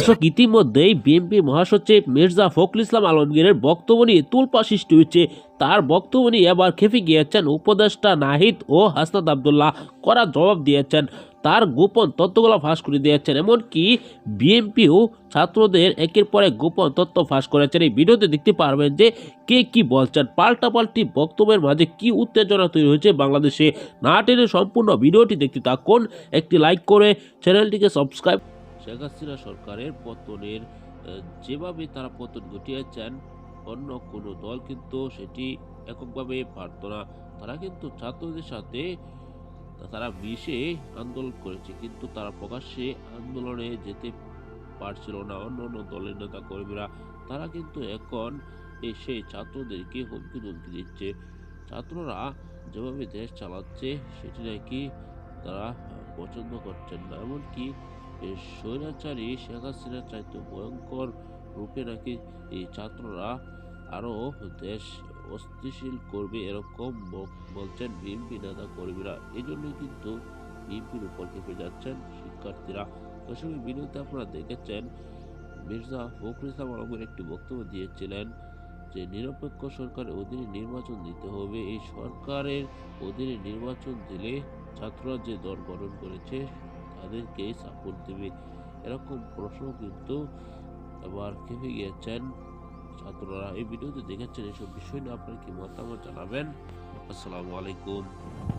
দর্শক ইতিমধ্যেই বিএনপি মহাসচিব মির্জা ফখরুল ইসলাম আলমগীরের বক্তব্য নিয়ে তুলপা সৃষ্টি হয়েছে। তার বক্তব্য নিয়ে এবার খেপে গিয়েছেন উপদেষ্টা নাহিদ ও হাসনাত আবদুল্লাহ। করা জবাব দিয়েছেন। তার গোপন তথ্যগুলো ফাঁস করে দিয়েছেন। এমনকি বিএনপিও ছাত্রদের একের পর গোপন তথ্য ফাঁস করেছেন। এই ভিডিওতে দেখতে পারবেন যে কে কি বলছেন। পাল্টাপাল্টি বক্তব্যের মাঝে কি উত্তেজনা তৈরি হয়েছে বাংলাদেশে? না টেনে সম্পূর্ণ ভিডিওটি দেখতে থাকুন। একটি লাইক করে চ্যানেলটিকে সাবস্ক্রাইব শেখ হাসিনা সরকারের পতনের যেভাবে তারা পতন ঘটিয়েছেন, অন্য কোনো দল কিন্তু সেটি এককভাবে পারত না। তারা কিন্তু ছাত্রদের সাথে তারা মিশে আন্দোলন করেছে, কিন্তু তারা প্রকাশ্যে আন্দোলনে যেতে পারছিল না। অন্য অন্য দলের নেতা কর্মীরা তারা কিন্তু এখন এসে ছাত্রদেরকে হুমকি ধুমকি দিচ্ছে। ছাত্ররা যেভাবে দেশ চালাচ্ছে, সেটি নাকি তারা পছন্দ করছেন না। এমনকি এই স্বৈরাচারী শেখ হাসিনার চাইতে ভয়ঙ্কর রূপে নাকি এই ছাত্ররা আরও দেশ অস্থিতিশীল করবে এরকম বলছেন বিএনপি নেতা কর্মীরা। এই জন্যই কিন্তু বিএনপির উপর খেপে যাচ্ছেন শিক্ষার্থীরা। এই ভিডিওতে আপনারা দেখেছেন মির্জা ফখরুল ইসলাম আলমের একটি বক্তব্য দিয়েছিলেন যে, নিরপেক্ষ সরকারের অধীনে নির্বাচন দিতে হবে। এই সরকারের অধীনে নির্বাচন দিলে ছাত্ররা যে দল গঠন করেছে তাদেরকে সাপোর্ট দেবে। এরকম প্রশ্ন কিন্তু আবার খেপে গিয়েছেন ছাত্ররা। এই ভিডিওতে দেখেছেন এসব বিষয় নিয়ে আপনার কি মতামত জানাবেন? আসসালামু আলাইকুম।